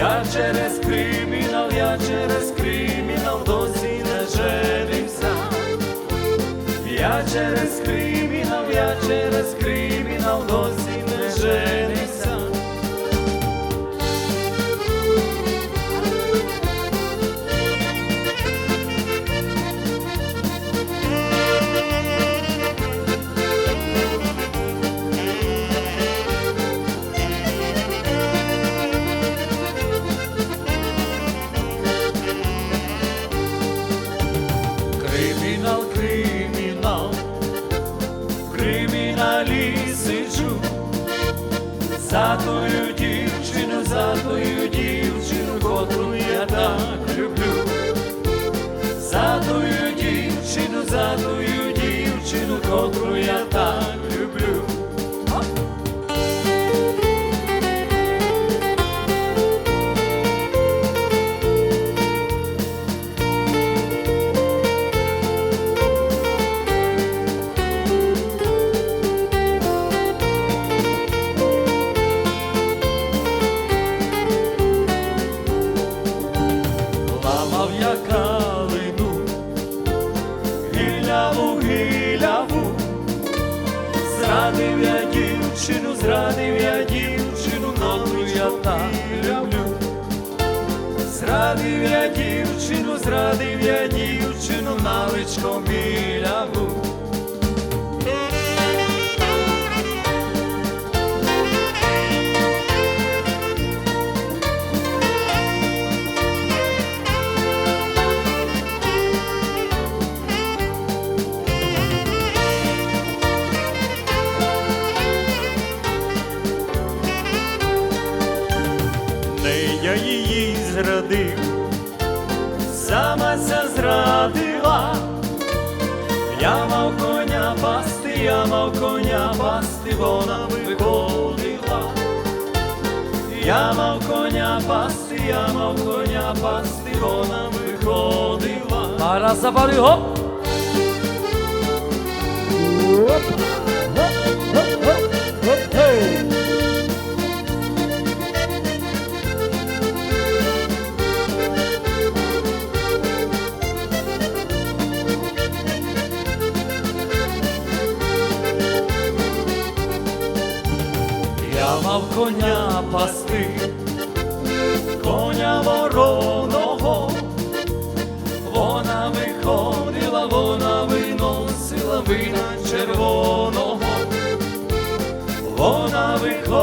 Я через кримінал, я через кримінал досі не женився. Я через кримінал, за тою дівчину, за тою дівчину, котру я так люблю, за твою дівчину, за твою дівчину, котру я так зрадив я дівчину, зрадив я дівчину, котру я так люблю. Зрадив я дівчину, зрадив я дівчину, біляву. Не її зрадив, сама ся зрадила, я мав коня пасти, я мав коня пасти, вона виходила. Я мав коня пасти, я мав коня пасти, вона виходила. Пара завали, гоп! мав коня пасти, коня вороного, вона виходила, вона виносила вина червоного, вона виходила.